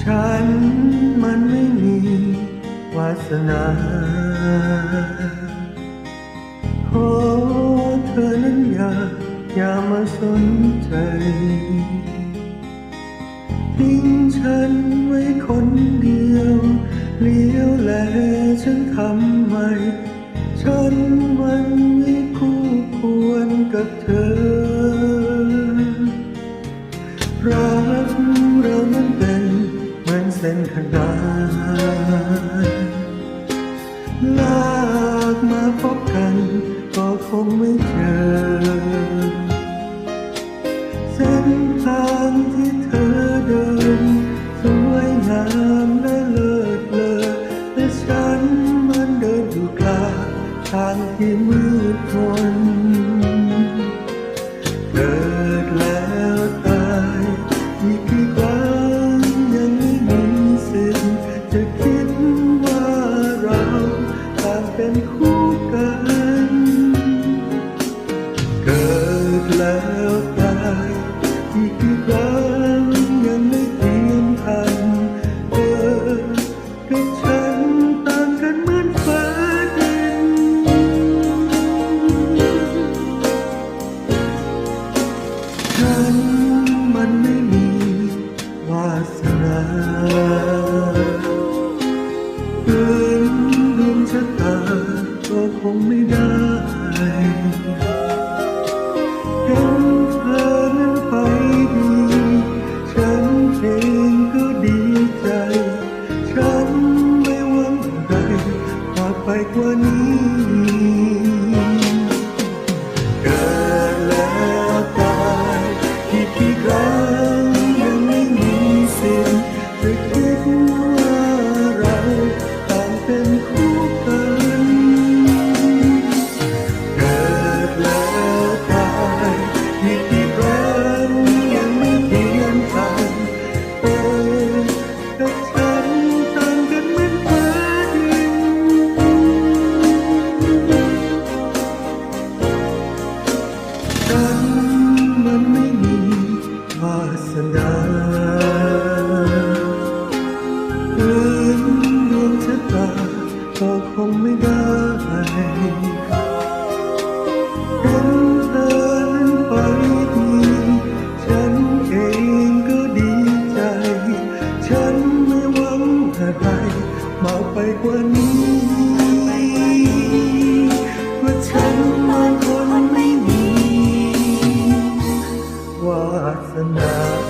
ฉันมันไม่มีวาสนาขอเธอนั้นอย่าอย่ามาสนใจ ทิ้งฉันไว้คนเดียวเลี้ยวแล งไม่เจอ เส้นทางที่เธอเดิน สวยงามและเลิศเลอแต่ฉันมันเดินอยู่กลางทางที่มืดมนเกิดแล้วตายอีกกี่ครั้งยังไม่มีสิทธิ์จะคิดว่าเราต่างเป็นคู่ ฉันมันไม่มีวาสนาเกินดวงชะตาก็คงไม่ได้ ฉันมันไม่มีวาสนาเดินดวงชะตาก็คงไม่ได้เห็นเธอนั้นไปดีฉันเองก็ดีใจ ฉันไม่หวังอะไรมากไปกว่านี้ nothing now.